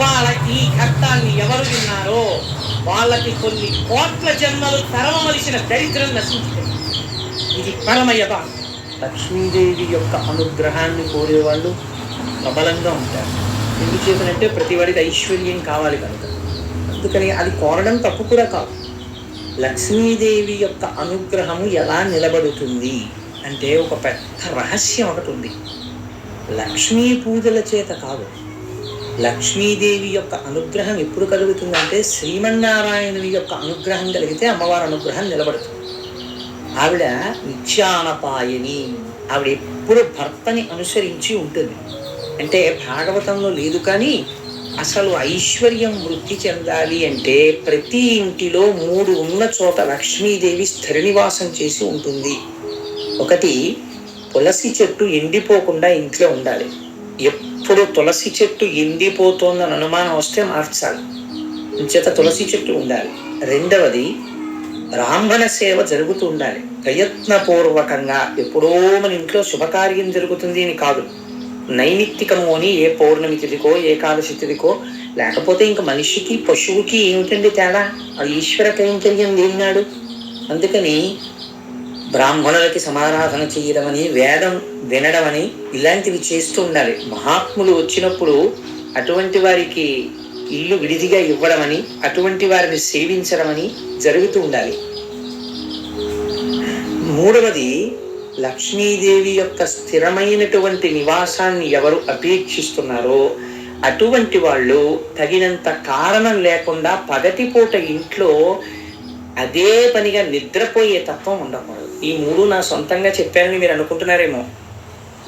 ఇవాళ ఈ ఘట్టాన్ని ఎవరు విన్నారో వాళ్ళకి కొన్ని కోట్ల జన్మలు తరవవలసిన దరిద్రం నశించింది. ఇది పరమయత లక్ష్మీదేవి యొక్క అనుగ్రహాన్ని కోరేవాళ్ళు ప్రబలంగా ఉంటారు. ఎందుచేతనంటే ప్రతి వాడికి ఐశ్వర్యం కావాలి కనుక. అందుకని అది కోరడం తప్పు కూడా కాదు. లక్ష్మీదేవి యొక్క అనుగ్రహము ఎలా నిలబడుతుంది అంటే ఒక పెద్ద రహస్యం ఒకటి ఉంది. లక్ష్మీ పూజల చేత కాదు. లక్ష్మీదేవి యొక్క అనుగ్రహం ఎప్పుడు కలుగుతుందంటే శ్రీమన్నారాయణుని యొక్క అనుగ్రహం కలిగితే అమ్మవారి అనుగ్రహం నిలబడుతుంది. ఆవిడ నిత్యానపాయని ఆవిడ ఎప్పుడు భర్తని అనుసరించి ఉంటుంది. అంటే భాగవతంలో లేదు కానీ అసలు ఐశ్వర్యం వృద్ధి చెందాలి అంటే ప్రతి ఇంటిలో మూడు ఉన్న చోట లక్ష్మీదేవి స్థిరనివాసం చేసి ఉంటుంది. ఒకటి తులసి చెట్టు ఎండిపోకుండా ఇంట్లో ఉండాలి. ఎప్పుడు ఇప్పుడు తులసి చెట్టు ఎండిపోతోందని అనుమానం వస్తే మార్చాలి. ఇంచేత తులసి చెట్టు ఉండాలి. రెండవది బ్రాహ్మణ సేవ జరుగుతూ ఉండాలి. ప్రయత్నపూర్వకంగా ఎప్పుడో మన ఇంట్లో శుభకార్యం జరుగుతుంది అని కాదు. నైమిత్తికము అని ఏ పౌర్ణమి తిథికో ఏకాదశి తిథికో లేకపోతే ఇంక మనిషికి పశువుకి ఏమిటండి తేడా? అది ఈశ్వర కైంకర్యం దేన్నాడు? అందుకని బ్రాహ్మణులకి సమారాధన చేయడం అని వేదం వినడం అని ఇలాంటివి చేస్తూ ఉండాలి. మహాత్ములు వచ్చినప్పుడు అటువంటి వారికి ఇల్లు విడిదిగా ఇవ్వడమని అటువంటి వారిని సేవించడమని జరుగుతూ ఉండాలి. మూడవది లక్ష్మీదేవి యొక్క స్థిరమైనటువంటి నివాసాన్ని ఎవరు అపేక్షిస్తున్నారో అటువంటి వాళ్ళు తగినంత కారణం లేకుండా పగటిపూట ఇంట్లో అదే పనిగా నిద్రపోయే తత్వం ఉండకూడదు. ఈ మూడు నా సొంతంగా చెప్పానని మీరు అనుకుంటున్నారేమో.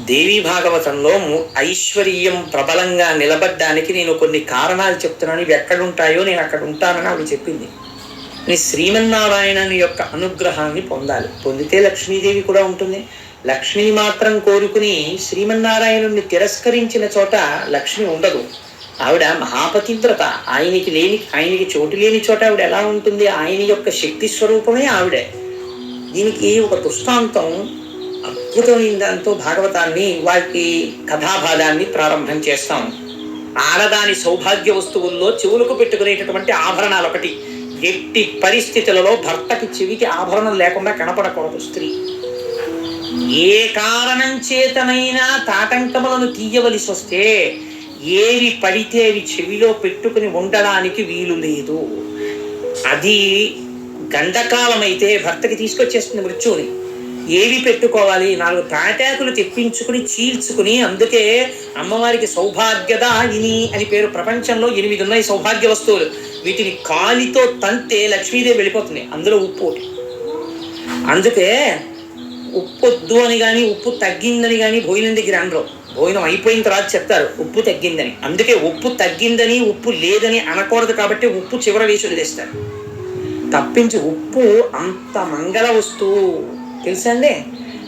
దేవీ భాగవతంలో ఐశ్వర్యం ప్రబలంగా నిలబడ్డానికి నేను కొన్ని కారణాలు చెప్తున్నాను. ఇవి ఎక్కడుంటాయో నేను అక్కడ ఉంటానని ఆవిడ చెప్పింది. నీ శ్రీమన్నారాయణుని యొక్క అనుగ్రహాన్ని పొందాలి. పొందితే లక్ష్మీదేవి కూడా ఉంటుంది. లక్ష్మిని మాత్రం కోరుకుని శ్రీమన్నారాయణుని తిరస్కరించిన చోట లక్ష్మి ఉండదు. ఆవిడ మహాపతివ్రత. ఆయనకి లేని ఆయనకి చోటు లేని చోట ఆవిడ ఎలా ఉంటుంది? ఆయన యొక్క శక్తి స్వరూపమే ఆవిడే. దీనికి ఒక దృష్టాంతం అద్భుతమైన దాంతో భాగవతాన్ని వాటి కథాభాగాన్ని ప్రారంభం చేస్తాం. ఆడదాని సౌభాగ్య వస్తువుల్లో చెవులకు పెట్టుకునేటటువంటి ఆభరణాలు ఒకటి ఎట్టి పరిస్థితులలో భర్తకి చెవికి ఆభరణం లేకుండా కనపడకూడదు స్త్రీ. ఏ కారణం చేతనైనా తాటంకములను తీయవలసి వస్తే ఏవి పడితే అవి చెవిలో పెట్టుకుని ఉండడానికి వీలు లేదు. అది గండకాలం అయితే భర్తకి తీసుకొచ్చేస్తుంది మృత్యువుని. ఏవి పెట్టుకోవాలి? నాలుగు తాటాకులు తెప్పించుకుని చీల్చుకుని అందుకే అమ్మవారికి సౌభాగ్యదాయిని అని పేరు ప్రపంచంలో ఎనిమిది ఉన్నాయి సౌభాగ్య వస్తువులు. వీటిని కాలితో తంతే లక్ష్మీదేవి వెళ్ళిపోతుంది. అందులో ఉప్పు అందుకే ఉప్పు వద్దు అని కానీ ఉప్పు తగ్గిందని కానీ భోజనం దగ్గర అనరు. భోజనం అయిపోయిన తర్వాత చెప్తారు ఉప్పు తగ్గిందని. అందుకే ఉప్పు తగ్గిందని ఉప్పు లేదని అనకూడదు కాబట్టి ఉప్పు చివర వేసి వదిలేస్తారు. తప్పించి ఉప్పు అంత మంగళ వస్తువు. తెలుసండి?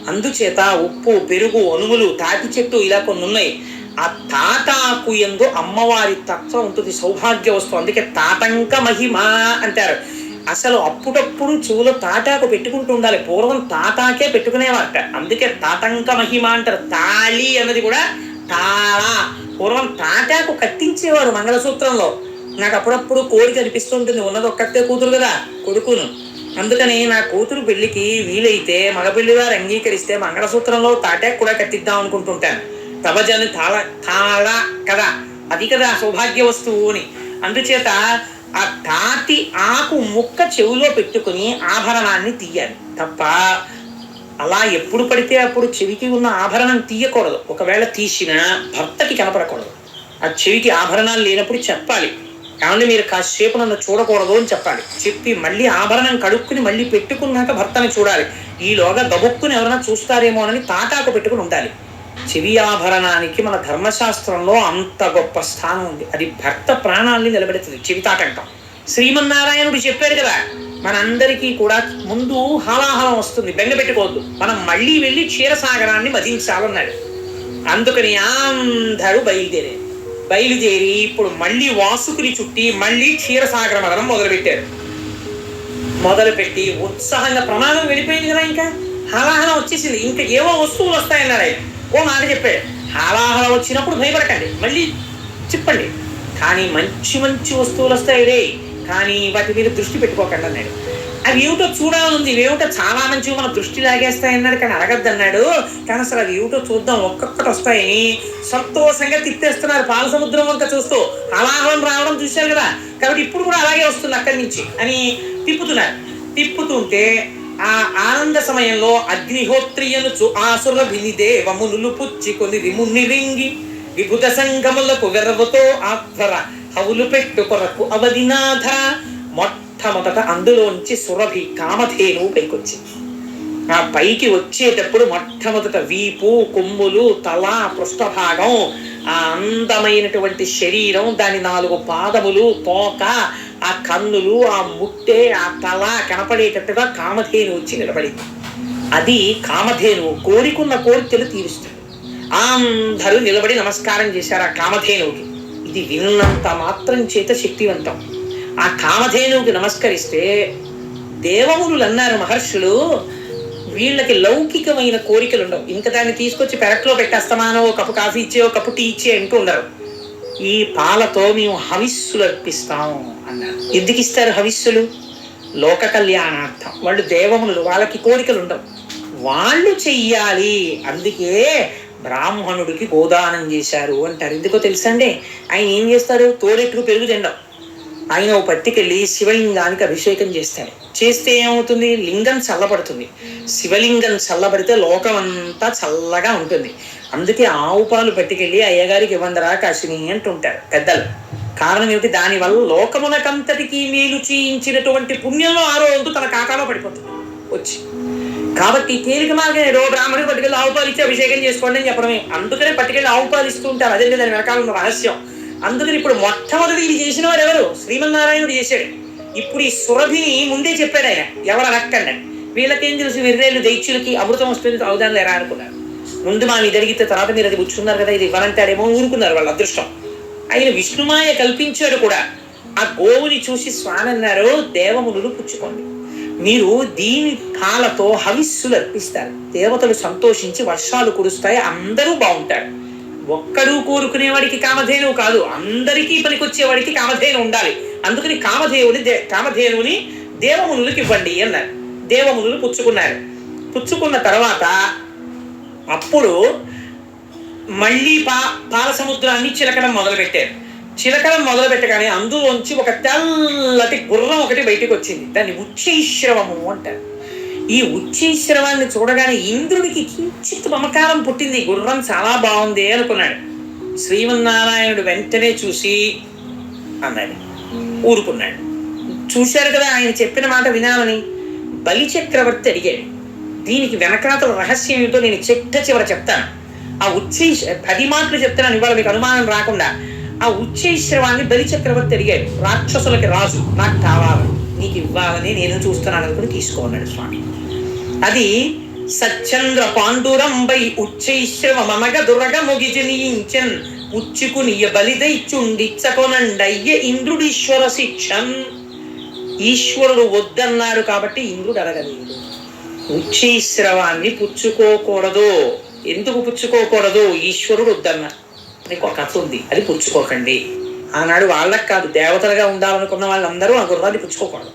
అందుచేత ఉప్పు పెరుగు అణువులు తాటి చెట్టు ఇలా కొన్ని ఉన్నాయి ఆ తాటాకు ఎందు అమ్మవారి తత్వం ఉంటుంది సౌభాగ్య వస్తువు. అందుకే తాటంక మహిమ అంటారు. అసలు అప్పుడప్పుడు చెవులో తాటాకు పెట్టుకుంటూ ఉండాలి. పూర్వం తాటాకే పెట్టుకునేవారట. అందుకే తాటంక మహిమ అంటారు. తాళి అన్నది కూడా తాళ. పూర్వం తాటాకు కట్టించేవారు మంగళసూత్రంలో. నాకు అప్పుడప్పుడు కోరిక అనిపిస్తుంటుంది ఉన్నది ఒక్కతే కూతురు కదా కొడుకును. అందుకని నా కూతురు పెళ్ళికి వీలైతే మగపిల్లి వారు అంగీకరిస్తే మంగళసూత్రంలో తాటాకు కూడా కట్టిద్దాం అనుకుంటుంటాను. తబజని తాళ తాళ కదా అది కదా సౌభాగ్య వస్తువు అని. అందుచేత ఆ తాటి ఆకు ముక్క చెవిలో పెట్టుకుని ఆభరణాన్ని తీయాలి. తప్ప అలా ఎప్పుడు పడితే అప్పుడు చెవికి ఉన్న ఆభరణం తీయకూడదు. ఒకవేళ తీసినా భర్తకి కనపడకూడదు. ఆ చెవికి ఆభరణాలు లేనప్పుడు చెప్పాలి. ఏమంటే మీరు కాసేపు నన్ను చూడకూడదు అని చెప్పాలి. చెప్పి మళ్ళీ ఆభరణం కడుక్కుని మళ్ళీ పెట్టుకున్నాక భర్తని చూడాలి. ఈలోగా గబుక్కుని ఎవరైనా చూస్తారేమో అని తాటాకు పెట్టుకుని ఉండాలి. చెవి ఆభరణానికి మన ధర్మశాస్త్రంలో అంత గొప్ప స్థానం ఉంది. అది భర్త ప్రాణాల్ని నిలబెడుతుంది. చెవి శ్రీమన్నారాయణుడు చెప్పారు కదా మనందరికీ కూడా ముందు హాలాహలం వస్తుంది. బెంగ పెట్టుకోవద్దు. మనం మళ్ళీ వెళ్ళి క్షీరసాగరాన్ని మదించాలన్నాడు. అందుకని అందరూ బయలుదేరారు. బయలుదేరి ఇప్పుడు మళ్ళీ వాసుకుని చుట్టి మళ్ళీ క్షీరసాగర మదనం మొదలుపెట్టారు. మొదలుపెట్టి ఉత్సాహంగా ప్రమాదం వెళ్ళిపోయింది కదా ఇంకా? హలాహల వచ్చేసింది. ఇంకా ఏవో వస్తువులు వస్తాయన్నారు. ఆయన ఓ మాట చెప్పాడు హలాహల వచ్చినప్పుడు భయపడకండి. మళ్ళీ చెప్పండి. కానీ మంచి మంచి వస్తువులు వస్తాయి రే. కానీ వాటి మీద దృష్టి పెట్టుకోకండి అన్నాడు. అవి ఏమిటో చూడాలని ఇవేమిటో చాలా మంచి మన దృష్టి లాగేస్తాయన్నాడు కానీ అడగద్దు అన్నాడు కానీ అసలు అవి ఏమిటో చూద్దాం. ఒక్కొక్కటి వస్తాయని సంతోషంగా తిప్పేస్తున్నారు పాల సముద్రం వంక చూస్తూ. అలాహం రావడం చూశారు కదా. కాబట్టి ఇప్పుడు కూడా అలాగే వస్తుంది అక్కడి నుంచి అని తిప్పుతున్నారు. తిప్పుతుంటే ఆ ఆనంద సమయంలో అగ్నిహోత్రియను చూ ఆసుర విని దేవమునులు పుచ్చి రిముని రింగి విభుత సంగములకు వెర్రవతో ఆధ్వర హవులు పెట్టు కొరకు అవధినాథ మొట్టమొదట అందులోంచి సురభి కామధేను పైకొచ్చింది. ఆ పైకి వచ్చేటప్పుడు మొట్టమొదట వీపు కొమ్ములు తల పృష్ఠభాగం ఆ అందమైనటువంటి శరీరం దాని నాలుగు పాదములు తోక ఆ కన్నులు ఆ ముట్టె ఆ తల కనపడేటట్టుగా కామధేను వచ్చి నిలబడింది. అది కామధేను కోరికున్న కోరికలు తీరుస్తుంది అందరూ నిలబడి నమస్కారం చేశారు ఆ కామధేనువుకి. ఇది విన్నంత మాత్రం చేత శక్తివంతం. ఆ కామధేనువుకి నమస్కరిస్తే దేవములు అన్నారు మహర్షులు వీళ్ళకి లౌకికమైన కోరికలు ఉండవు ఇంకా దాన్ని తీసుకొచ్చి పెరట్లో పెట్టేస్తామానో ఒక కప్పు కాఫీ ఇచ్చే ఒక కప్పు టీ ఇచ్చే అంటూ ఉండరు. ఈ పాలతో మేము హవిస్సులు అర్పిస్తాం అన్నారు. ఎందుకు ఇస్తారు హవిస్సులు? లోక కళ్యాణార్థం. వాళ్ళు దేవములు వాళ్ళకి కోరికలు ఉండవు వాళ్ళు చెయ్యాలి. అందుకే బ్రాహ్మణుడికి గోదానం చేశారు అంటారు. ఎందుకో తెలుసండి ఆయన ఏం చేస్తారు? తోడెట్టుకు పెరుగు తిండం. ఆయన ఓ పట్టికెళ్ళి శివలింగానికి అభిషేకం చేస్తాడు. చేస్తే ఏమవుతుంది? లింగం చల్లబడుతుంది. శివలింగం చల్లబడితే లోకం అంతా చల్లగా ఉంటుంది. అందుకే ఆవు పాలు పట్టుకెళ్ళి అయ్యగారికి ఇవ్వందరా కాశిని అంటుంటారు పెద్దలు. కారణం ఏమిటి? దానివల్ల లోకమునకంతటికీ మేలు చేయించినటువంటి పుణ్యంలో ఆరో వంతు తన కాకాలో పడిపోతుంది వచ్చి. కాబట్టి తేలిక మార్గం ఏదో బ్రాహ్మణుడు పట్టుకెళ్ళి ఆవు పాలు ఇచ్చి అభిషేకం చేసుకోండి అని చెప్పడమే. అందుకనే పట్టుకెళ్ళి ఆవు పాలు ఇస్తూ ఉంటారు. అదే దాని వెనకాల ఉన్న రహస్యం. అందుకని ఇప్పుడు మొట్టమొదటి ఇది చేసిన వారు ఎవరు? శ్రీమన్నారాయణుడు చేశాడు. ఇప్పుడు ఈ సురభిని ముందే చెప్పాడు ఆయన ఎవరు అనక్కండి వీళ్ళకేం తెలుసు విర్రేళ్ళు దైత్యులకి అమృతం వస్తుంది అవుదాన్ని ఎలా అనుకున్నారు? ముందు మా ఇది జరిగితే తర్వాత మీరు అది పుచ్చుకున్నారు కదా ఇది ఇవ్వనంటాడేమో ఊరుకున్నారు వాళ్ళ అదృష్టం. ఆయన విష్ణుమాయ కల్పించాడు కూడా. ఆ గోవుని చూసి స్వామి అన్నారు దేవమునులు పుచ్చుకోండి. మీరు దీని కాలతో హవిస్సులు అర్పిస్తారు. దేవతలు సంతోషించి వర్షాలు కురుస్తాయి అందరూ బాగుంటారు. ఒక్కడు కోరుకునేవాడికి కామధేనువు కాదు. అందరికీ పనికొచ్చేవాడికి కామధేను ఉండాలి. అందుకని కామధేవుని దే కామధేనువుని దేవమునులకి ఇవ్వండి అన్నారు. దేవమునులు పుచ్చుకున్నారు. పుచ్చుకున్న తర్వాత అప్పుడు మళ్ళీ పా పాల సముద్రాన్ని చిలకడం మొదలుపెట్టారు. చిలకడం మొదలు పెట్టగానే అందులోంచి ఒక తెల్లటి గుర్రం ఒకటి బయటికి వచ్చింది దాన్ని ఉచ్చైశ్రవము అంటారు. ఈ ఉచ్చైశ్రవాన్ని చూడగానే ఇంద్రునికి కించిత్ మమకారం పుట్టింది. గుర్రం చాలా బాగుంది అనుకున్నాడు. శ్రీమన్నారాయణుడు వెంటనే చూసి అన్నాడు. ఊరుకున్నాడు. చూశారు కదా ఆయన చెప్పిన మాట వినాలని బలి చక్రవర్తి అడిగాడు. దీనికి వెనకాతల రహస్యం ఏమిటో నేను చెట్ట చివర చెప్తాను. ఆ ఉచ్చైశ పది మాటలు చెప్తాను ఇవాళ మీకు అనుమానం రాకుండా. ఆ ఉచ్చైశ్రవాన్ని బలి చక్రవర్తి అడిగాడు. రాక్షసులకి రాజు నాకు కావాలి. నీకు ఇవ్వాలని నేను చూస్తున్నాను అనుకుని తీసుకోన్నాడు స్వామి. అది సచ్చంద్ర పాండురంబై ఉచ్చైశ్రవ మమగ దురగ ముగిజనీయించన్ ఉచ్చుకునియ బలిదైచుండిచ్చకొనండయ్య ఇంద్రుడీశ్వర శిక్షం ఈశ్వరుడు వద్దన్నాడు కాబట్టి ఇంద్రుడు అడగలేదు. ఉచ్చైశ్రవాన్ని పుచ్చుకోకూడదు. ఎందుకు పుచ్చుకోకూడదు? ఈశ్వరుడు వద్దన్న. నీకు ఒక కథ ఉంది. అది పుచ్చుకోకండి. ఆనాడు వాళ్ళకి కాదు దేవతలుగా ఉండాలనుకున్న వాళ్ళందరూ ఆ గుర్రాన్ని పుచ్చుకోకూడదు.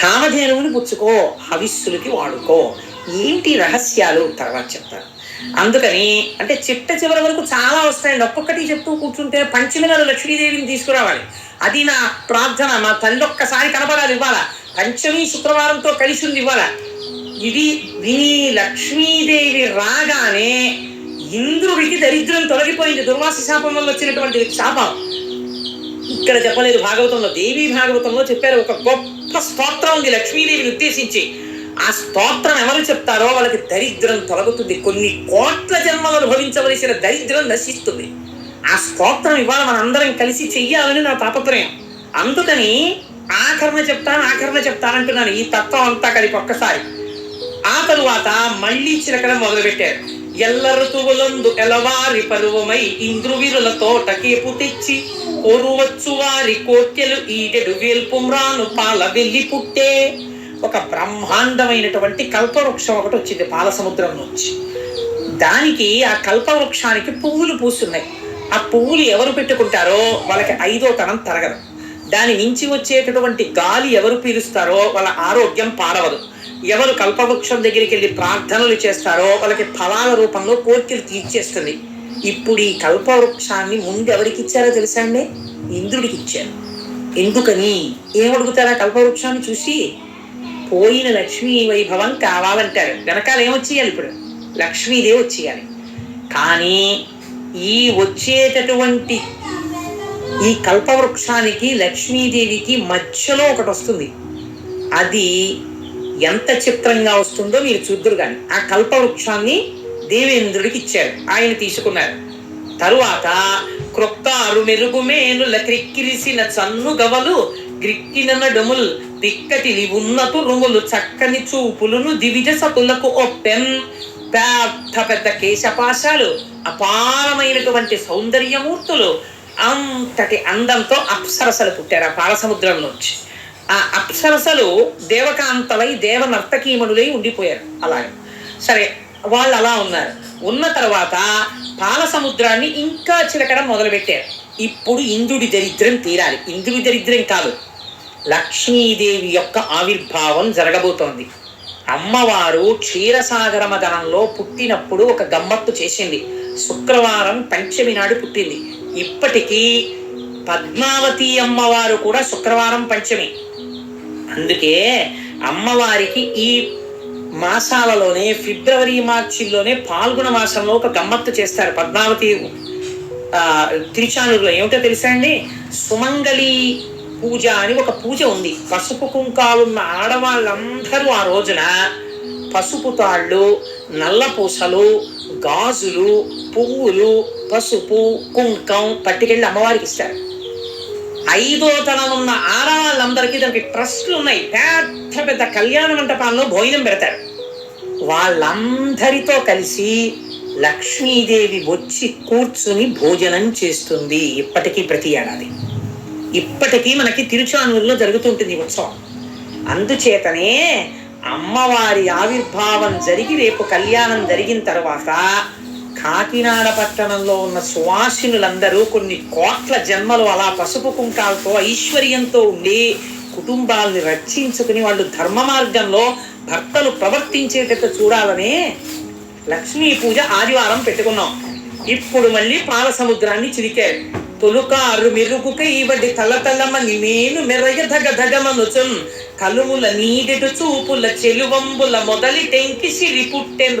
కామధేనువుని పుచ్చుకో హవిస్సులకి వాడుకో. ఏంటి రహస్యాలు? తర్వాత చెప్తారు అందుకని అంటే చిట్ట చివరి వరకు చాలా వస్తాయండి. ఒక్కొక్కటి చెప్తూ కూర్చుంటే పంచమి లక్ష్మీదేవిని తీసుకురావాలి. అది నా ప్రార్థన మా తల్లి ఒక్కసారి కనపడాలి ఇవ్వాల. పంచమి శుక్రవారంతో కలిసి ఉంది ఇవ్వాల. ఇది విని లక్ష్మీదేవి రాగానే ఇంద్రుడికి దరిద్రం తొలగిపోయింది. దుర్వాస శాపం వల్ల వచ్చినటువంటి శాపం. ఇక్కడ చెప్పలేదు భాగవతంలో దేవీ భాగవతంలో చెప్పారు. ఒక గొప్ప స్తోత్రం ఉంది లక్ష్మీదేవిని ఉద్దేశించి. ఆ స్తోత్రం ఎవరు చెప్తారో వాళ్ళకి దరిద్రం తొలగుతుంది. కొన్ని కోట్ల జన్మలు అనుభవించవలసిన దరిద్రం నశిస్తుంది. ఆ స్తోత్రం ఇవాళ మనందరం కలిసి చెయ్యాలని నా తాపత్రయం. అందుకని ఆఖరణ చెప్తాను ఆఖరణ చెప్తానంటున్నాను ఈ తత్వం అంతా కలిపి ఒక్కసారి. ఆ తరువాత మళ్ళీ చిలకడం మొదలుపెట్టారు. ఎల్లరుతువులందు ఎలవారి పరువమై ఇంద్రువిరుల తోటకేపు తెచ్చి కొరువచ్చు వారి కోర్కెలు ఈడెడు వేల్పుమ్రాను పాల వెళ్ళి పుట్టే. ఒక బ్రహ్మాండమైనటువంటి కల్పవృక్షం ఒకటి వచ్చింది పాల సముద్రం నుంచి. దానికి ఆ కల్పవృక్షానికి పువ్వులు పూస్తున్నాయి. ఆ పువ్వులు ఎవరు పెట్టుకుంటారో వాళ్ళకి ఐదో తనం తరగదు. దాని నుంచి వచ్చేటటువంటి గాలి ఎవరు పీలుస్తారో వాళ్ళ ఆరోగ్యం పాడవదు. ఎవరు కల్పవృక్షం దగ్గరికి వెళ్ళి ప్రార్థనలు చేస్తారో వాళ్ళకి ఫలాల రూపంలో కోర్కెలు తీర్చేస్తుంది. ఇప్పుడు ఈ కల్పవృక్షాన్ని ముందు ఎవరికి ఇచ్చారో తెలుసా అండి? ఇంద్రుడికి ఇచ్చారు. ఎందుకని? ఏమడుగుతారా కల్పవృక్షాన్ని చూసి? పోయిన లక్ష్మీ వైభవం కావాలంటారు. వెనకాల ఏమొచ్చేయాలి ఇప్పుడు? లక్ష్మీదేవి వచ్చేయాలి. కానీ ఈ వచ్చేటటువంటి ఈ కల్పవృక్షానికి లక్ష్మీదేవికి మధ్యలో ఒకటి వస్తుంది. అది ఎంత చిత్రంగా వస్తుందో మీరు చూద్దరు కానీ ఆ కల్పవృక్షాన్ని దేవేంద్రుడికి ఇచ్చారు ఆయన తీసుకున్నారు. తరువాత క్రొక్కారు మెరుగుమేనుల క్రిక్కిరిసిన చన్ను గవలు గ్రిక్కిన నడుముల్ పిక్కటిలి ఉన్నతు రుములు చక్కని చూపులను దివిజ సతులకు ఒప్పెన్ పెద్ద పెద్ద కేశపాశాలు అపారమైనటువంటి సౌందర్యమూర్తులు అంతటి అందంతో అప్సరసలు పుట్టారు ఆ పాలసముద్రం నుంచి. ఆ అప్సరసలు దేవకాంతలై దేవ నర్తకీమణులై ఉండిపోయారు. అలాగే. సరే వాళ్ళు అలా ఉన్నారు. ఉన్న తర్వాత పాల సముద్రాన్ని ఇంకా చిలకడం మొదలుపెట్టారు. ఇప్పుడు ఇంద్రుడి దరిద్రం తీరాలి. ఇంద్రుడి దరిద్రం కాదు. లక్ష్మీదేవి యొక్క ఆవిర్భావం జరగబోతోంది. అమ్మవారు క్షీరసాగర మదనంలో పుట్టినప్పుడు ఒక గమ్మత్తు చేసింది. శుక్రవారం పంచమి నాడు పుట్టింది. ఇప్పటికీ పద్మావతి అమ్మవారు కూడా శుక్రవారం పంచమి. అందుకే అమ్మవారికి ఈ మాసాలలోనే ఫిబ్రవరి మార్చిల్లోనే పాల్గొన మాసంలో ఒక గమ్మత్తు చేస్తారు. పద్మావతి తిరుచానూరులో ఏమిటో తెలుసా అండి? సుమంగళి పూజ అని ఒక పూజ ఉంది. పసుపు కుంకాలున్న ఆడవాళ్ళందరూ ఆ రోజున పసుపు తాళ్ళు నల్ల పూసలు గాజులు పువ్వులు పసుపు కుంకం పట్టుకెళ్ళి అమ్మవారికి ఇస్తారు. ఐదో తనం ఉన్న దానికి ట్రస్ట్లు ఉన్నాయి పెద్ద పెద్ద కళ్యాణ మంటపాల్లో భోజనం పెడతారు. వాళ్ళందరితో కలిసి లక్ష్మీదేవి వచ్చి కూర్చుని భోజనం చేస్తుంది ఇప్పటికీ ప్రతి ఏడాది. ఇప్పటికీ మనకి తిరుచానూరులో జరుగుతుంటుంది ఉత్సవం. అందుచేతనే అమ్మవారి ఆవిర్భావం జరిగి రేపు కళ్యాణం జరిగిన తర్వాత కాకినాడ పట్టణంలో ఉన్న సువాసినులందరూ కొన్ని కోట్ల జన్మలు అలా పసుపు కుంకాలతో ఐశ్వర్యంతో ఉండి కుటుంబాలని రక్షించుకుని వాళ్ళు ధర్మ మార్గంలో భర్తలు ప్రవర్తించేటట్టు చూడాలని లక్ష్మీ పూజ ఆదివారం పెట్టుకున్నాం. ఇప్పుడు మళ్ళీ పాల సముద్రాన్ని చిరికారు. తొలుకారు మెరుగుక ఈవడి తల్ల తల్లమ్మ నిమేను మెరగ ధగ ధగమనుచున్. కలుముల నీడెడు చూపుల చెలువంబుల మొదలి టెంకి సిరి పుట్టెన్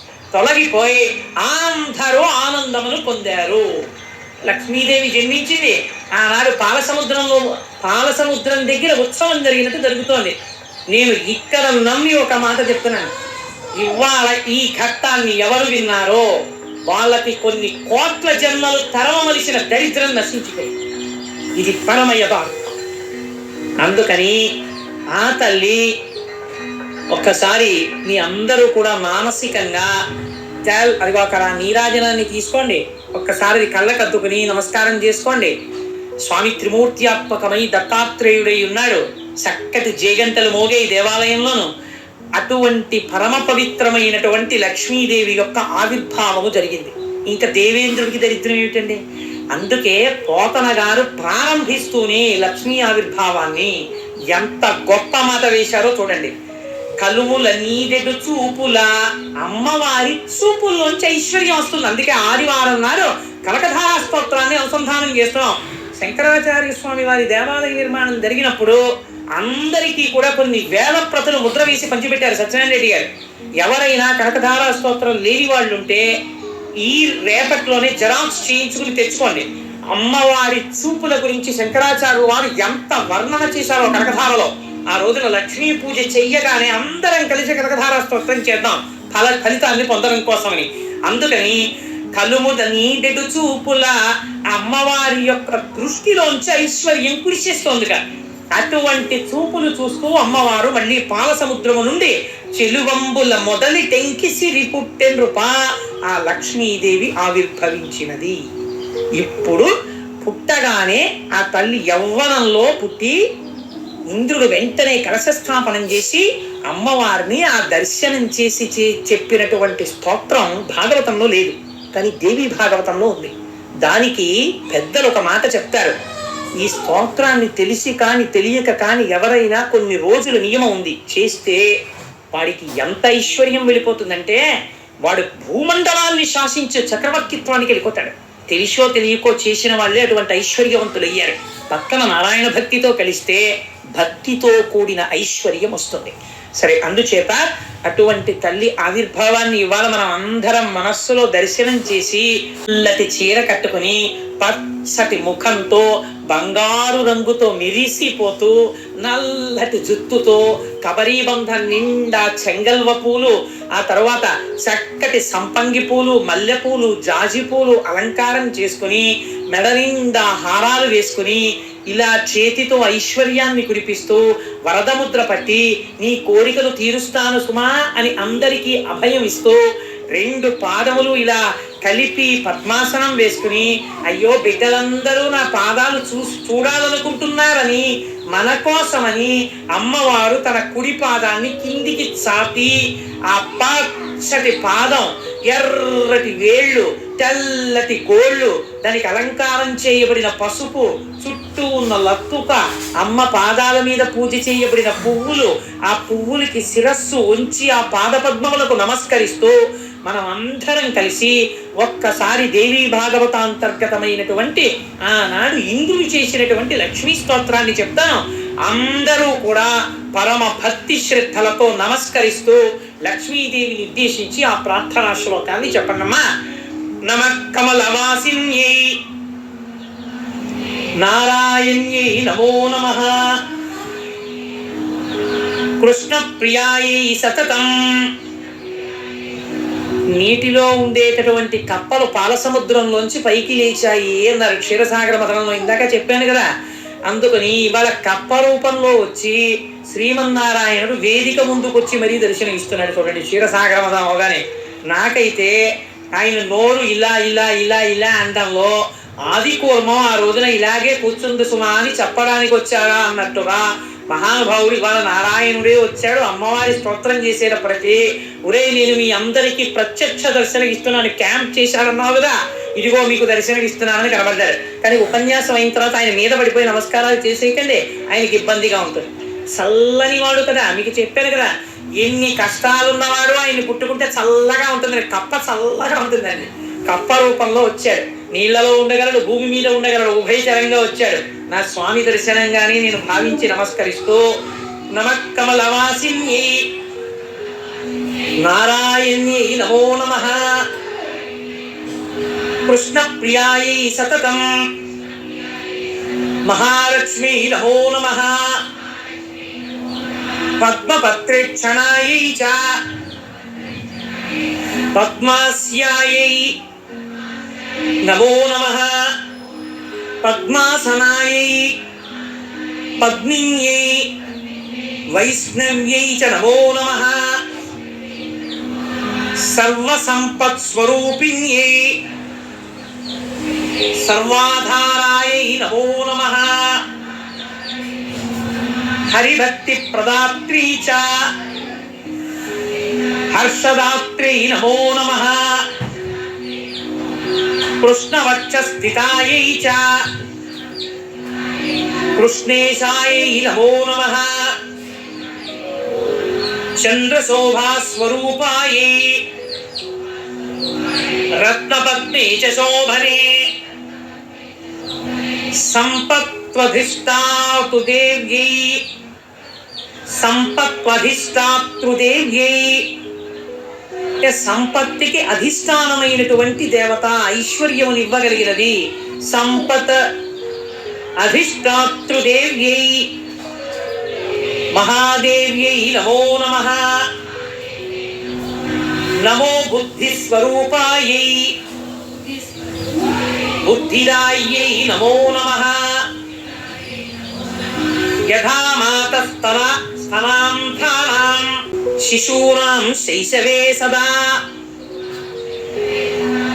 తొలగిపోయి అందరూ ఆనందమును పొందారు. లక్ష్మీదేవి జన్మించింది. ఆనాడు పాల సముద్రంలో పాల సముద్రం దగ్గర ఉత్సవం జరిగినట్టు జరుగుతోంది. నేను ఇక్కడ నమ్మి ఒక మాట చెప్తున్నాను. ఇవాళ ఈ ఘట్టాన్ని ఎవరు విన్నారో వాళ్ళకి కొన్ని కోట్ల జన్మలు తరవమలిసిన దరిద్రం నశించిపోయి ఇది పరమ యథార్థం అందుకని ఆ తల్లి ఒక్కసారి మీ అందరూ కూడా మానసికంగా చాల్ అది ఒక నీరాజనాన్ని తీసుకోండి. ఒక్కసారి అది కళ్ళకద్దుకుని నమస్కారం చేసుకోండి. స్వామి త్రిమూర్త్యాత్మకమై దత్తాత్రేయుడై ఉన్నాడు. చక్కటి జేగంటలు మోగే దేవాలయంలోను. అటువంటి పరమ పవిత్రమైనటువంటి లక్ష్మీదేవి యొక్క ఆవిర్భావము జరిగింది. ఇంకా దేవేంద్రుడికి దరిద్రం ఏమిటండి? అందుకే పోతన గారు ప్రారంభిస్తూనే లక్ష్మీ ఆవిర్భావాన్ని ఎంత గొప్ప మాట వేశారో చూడండి. కలువుల నీడెడు చూపుల అమ్మవారి చూపుల్లోంచి ఐశ్వర్యం వస్తుంది. అందుకే ఆదివారం నాడు కనకధారా స్తోత్రాన్ని అనుసంధానం చేస్తున్నాం. శంకరాచార్య స్వామి వారి దేవాలయ నిర్మాణం జరిగినప్పుడు అందరికీ కూడా కొన్ని వేల ప్రతులు ముద్ర వేసి పంచిపెట్టారు సత్యనారాయణ రెడ్డి గారు. ఎవరైనా కనకధారా స్తోత్రం లేని వాళ్ళు ఉంటే ఈ రేపట్లోనే జెరాక్స్ చేయించుకుని తెచ్చుకోండి. అమ్మవారి చూపుల గురించి శంకరాచార్య వారు ఎంత వర్ణన చేశారో కనకధారలో. ఆ రోజున లక్ష్మీ పూజ చెయ్యగానే అందరం కలిసి కనకధార స్తోత్రం చేద్దాం. ఫల ఫలితాన్ని పొందడం కోసమని. అందుకని కలుముద నీడెడు చూపుల అమ్మవారి యొక్క దృష్టిలోంచి ఐశ్వర్యం కురిసేస్తోందిగా అటువంటి చూపులు చూస్తూ అమ్మవారు మళ్ళీ పాల సముద్రము నుండి చెలువంబుల మొదలి టెంకి సిరి పుట్టెనృప ఆ లక్ష్మీదేవి ఆవిర్భవించినది. ఇప్పుడు పుట్టగానే ఆ తల్లి యవ్వనంలో పుట్టి ఇంద్రుడు వెంటనే కలశస్థాపనం చేసి అమ్మవారిని ఆ దర్శనం చేసి చే- చెప్పినటువంటి స్తోత్రం భాగవతంలో లేదు. కానీ దేవి భాగవతంలో ఉంది. దానికి పెద్దలు ఒక మాట చెప్తారు. ఈ స్తోత్రాన్ని తెలిసి కానీ తెలియక కానీ ఎవరైనా కొన్ని రోజుల నియమం ఉంది. చేస్తే వాడికి ఎంత ఐశ్వర్యం వెళ్ళిపోతుందంటే వాడు భూమండలాన్ని శాసించే చక్రవర్తిత్వానికి వెళ్ళిపోతాడు. తెలిసో తెలియకో చేసిన వాళ్ళే అటువంటి ఐశ్వర్యవంతులు అయ్యారు. పక్కన నారాయణ భక్తితో కలిస్తే భక్తితో కూడిన ఐశ్వర్యం వస్తుంది. సరే అందుచేత అటువంటి తల్లి ఆవిర్భావాన్ని ఇవాళ మనం అందరం మనస్సులో దర్శనం చేసి నల్లటి చీర కట్టుకుని పచ్చటి ముఖంతో బంగారు రంగుతో మిరిసిపోతూ నల్లటి జుత్తుతో కబరీబంధం నిండా చెంగల్వ పూలు ఆ తర్వాత చక్కటి సంపంగి పూలు మల్లె పూలు జాజి పూలు అలంకారం చేసుకుని మెడ నిండా హారాలు వేసుకుని ఇలా చేతితో ఐశ్వర్యాన్ని కురిపిస్తూ వరదముద్ర పట్టి నీ కోరికలు తీరుస్తాను సుమా అని అందరికీ అభయం ఇస్తూ రెండు పాదములు ఇలా కలిపి పద్మాసనం వేసుకుని అయ్యో బిడ్డలందరూ నా పాదాలు చూ చూడాలనుకుంటున్నారని మన కోసమని అమ్మవారు తన కుడి పాదాన్ని కిందికి చాపి ఆ పచ్చటి పాదం ఎర్రటి వేళ్ళు తెల్లటి గోళ్ళు దానికి అలంకారం చేయబడిన పసుపు చుట్టూ ఉన్న లత్తుక అమ్మ పాదాల మీద పూజ చేయబడిన పువ్వులు ఆ పువ్వులకి శిరస్సు ఉంచి ఆ పాదపద్మములకు నమస్కరిస్తూ మనం అందరం కలిసి ఒక్కసారి దేవీ భాగవతాంతర్గతమైనటువంటి ఆనాడు ఇంద్రుడు చేసినటువంటి లక్ష్మీ స్తోత్రాన్ని చెప్తాం అందరూ కూడా పరమ భక్తి శ్రద్ధలతో నమస్కరిస్తూ లక్ష్మీదేవిని ఉద్దేశించి ఆ ప్రార్థనా శ్లోకాన్ని చెప్పండమ్మా. నమ కమలవాసిన్యై నారాయణ్యై నమో నమ కృష్ణ ప్రియాయై సతతం నీటిలో ఉండేటటువంటి కప్పలు పాల సముద్రంలోంచి పైకి లేచాయి అన్నారు క్షీరసాగర మతంలో ఇందాక చెప్పాను కదా. అందుకని ఇవాళ కప్ప రూపంలో వచ్చి శ్రీమన్నారాయణుడు వేదిక ముందుకొచ్చి మరీ దర్శనం ఇస్తున్నాడు చూడండి క్షీరసాగర మతం అవగానే. నాకైతే ఆయన నోరు ఇలా ఇలా ఇలా ఇలా అనడంలో ఆది కూర్మం ఆ రోజున ఇలాగే కూర్చుంది సుమా అని చెప్పడానికి వచ్చారా అన్నట్టుగా మహానుభావుడు ఇవాళ నారాయణుడే వచ్చాడు. అమ్మవారి స్తోత్రం చేసేటప్పటికీ ఒరే నేను మీ అందరికీ ప్రత్యక్ష దర్శనం ఇస్తున్నాను. క్యాంప్ చేశాడన్నావు కదా. ఇదిగో మీకు దర్శనం ఇస్తున్నానని కనబడ్డారు. కానీ ఉపన్యాసం అయిన తర్వాత ఆయన మీద పడిపోయి నమస్కారాలు చేసేయకండి. ఆయనకి ఇబ్బందిగా ఉంటుంది. చల్లని వాడు కదా. మీకు చెప్పాను కదా. ఎన్ని కష్టాలున్నవాడు ఆయన్ని పుట్టుకుంటే చల్లగా ఉంటుంది కప్ప చల్లగా ఉంటుందండి కప్ప రూపంలో వచ్చాడు. నీళ్ళలో ఉండగలడు భూమి మీద ఉండగలడు ఉభయచరంగా వచ్చాడు. నా స్వామి దర్శనంగానే నేను భావించి నమస్కరిస్తూ నమ కమలవాసిన్యై నారాయణ్యై నమో నమ కృష్ణ ప్రియాయై సతతం మహాలక్ష్మి నమో నమ. పద్మపత్రేక్షణాయై చ పద్మాస్యాయై నమో నమ పద్మాసనాయై పద్మిన్యై వైష్ణవ్యై చ నమో నమ సర్వసంపత్స్వరూపిణ్యై సర్వాధారాయై నమో నమ హరిభక్తి ప్రదాత్రీ చ హర్షదాత్రీ నమో నమ కృష్ణవక్షస్థితాయై చ కృష్ణేశాయై నమో నమ చంద్రశోభాస్వరూపాయై రత్నపద్మే చ శోభనే సంపత్వధిష్టాతు దేవ్యై సంపత్వధిష్టాతృదేవ్యై. సంపత్తికి అధిష్టానమైనటువంటి దేవత ఐశ్వర్యమును ఇవ్వగలిగినది సంపత్ అధిష్టాతృదేవ్యై. మహాదేవ్యై నమో నమ. నమో బుద్ధి స్వరూపాయై బుద్ధిదాయ్యై నమో నమ. యథా మాతస్తన స్తనాంధానాం శిశూనాం శైశవే సదా.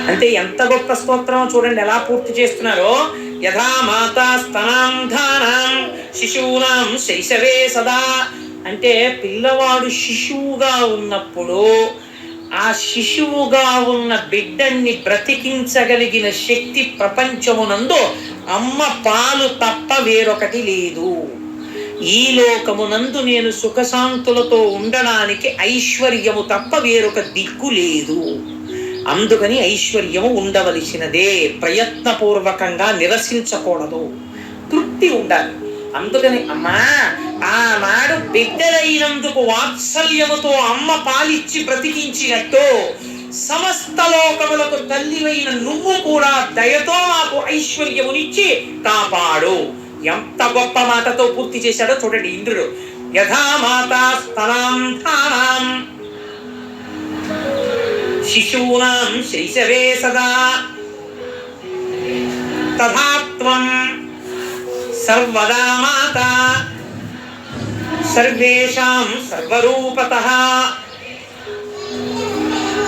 అంటే ఎంత గొప్ప స్తోత్రం చూడండి ఎలా పూర్తి చేస్తున్నారో. యథా మాత స్తనాంధానాం శిశూనాం శైశవే సదా. అంటే పిల్లవాడు శిశువుగా ఉన్నప్పుడు ఆ శిశువుగా ఉన్న బిడ్డన్ని బ్రతికించగలిగిన శక్తి ప్రపంచమునందు అమ్మ పాలు తప్ప వేరొకటి లేదు. ఈ లోకమునందు నేను సుఖశాంతులతో ఉండడానికి ఐశ్వర్యము తప్ప వేరొక దిక్కు లేదు. అందుకని ఐశ్వర్యము ఉండవలసినదే ప్రయత్నపూర్వకంగా నిరసించకూడదు. తృప్తి ఉండాలి. అందుకని అమ్మా ఆనాడు బిడ్డలైనందుకు వాత్సల్యముతో అమ్మ పాలిచ్చి బ్రతికించినట్టు సమస్త లోకములకు తల్లివైన నువ్వు కూడా దయతో నాకు ఐశ్వర్యమునిచ్చి కాపాడు. ఎంత గొప్ప మాటతో పూర్తి చేశాడో చూడండి ఇంద్రుడు. యథా మాతా శిశూనాం శైశవే సదా. తథాత్వం సర్వదా మాత. సర్వేషాం సర్వరూపత.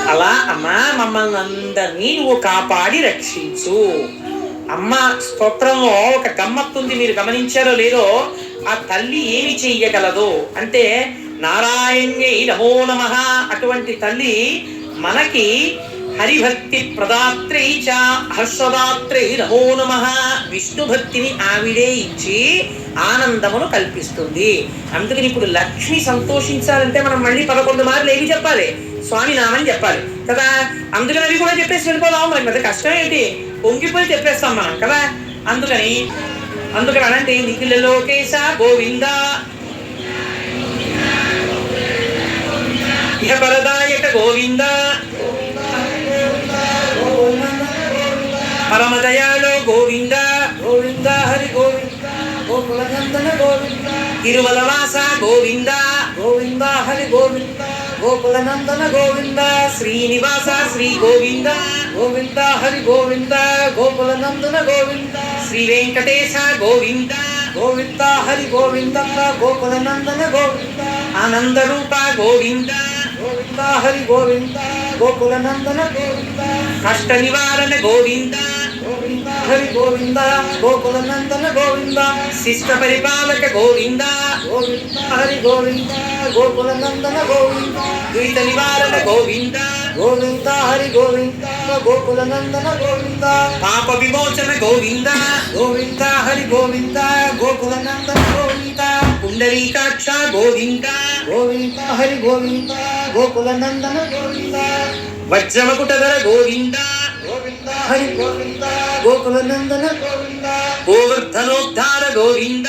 అలా అమ్మా మమ్మల్ని అందరినీ నువ్వు కాపాడి రక్షించు. అమ్మ స్తోత్రంలో ఒక గమ్మత్తుంది మీరు గమనించారో లేదో ఆ తల్లి ఏమి చెయ్యగలదు. అంటే నారాయణ్యై నమో నమ. అటువంటి తల్లి మనకి హరిభక్తి ప్రదాత్రై చ హర్షదాత్రై నమో నమ. విష్ణుభక్తిని ఆవిడే ఇచ్చి ఆనందమును కల్పిస్తుంది. అందుకని ఇప్పుడు లక్ష్మి సంతోషించాలంటే మనం మళ్ళీ పదకొండు మార్లు ఏమి చెప్పాలి? స్వామి నామని చెప్పాలి. కదా? అందుకని అవి కూడా చెప్పేసి వెళ్ళిపోదాం మరి. పెద్ద కష్టం ఏంటి? పొంగిపోయి చెప్పేస్తాం మనం కదా? అందుకని అందుకని అనంటే నిఖిల లోకేశ గోవింద. ఇహ పరదాయక గోవింద. పరమదయాళో గోవింద. గోవింద హరి గోవింద గోకుల నందన గోవింద. తిరుమలవాస గోవింద. గోవింద హరి గోవింద. గోకుల నందన గోవింద శ్రీనివాస శ్రీ గోవింద గోవింద హరి గోవింద గోకుల నందన గోవింద శ్రీ వెంకటేశ గోవింద గోవింద హరి గోవింద గోకుల నందన గోవింద ఆనందరూప గోవింద గోవింద హరి గోవింద గోకుల నందన గోవింద కష్ట నివారణ గోవింద మాధవి గోవింద గోకులనందన గోవింద శిష్ట పరిపాలక గోవింద గోవింద హరి గోవింద గోకులనందన గోవింద ద్వైత నివారణ గోవింద గోవింద హరి గోవింద గోకులనందన గోవింద పాప విమోచన గోవింద గోవింద హరి గోవింద గోకులనందన గోవింద పుండరీకాక్ష గోవింద గోవింద హరి గోవింద గోకులనందన గోవింద వజ్రమకుటధర గోవిందా హరి గోవింద గోకుల గోవింద గోవర్ధనోద్ధార గోవింద.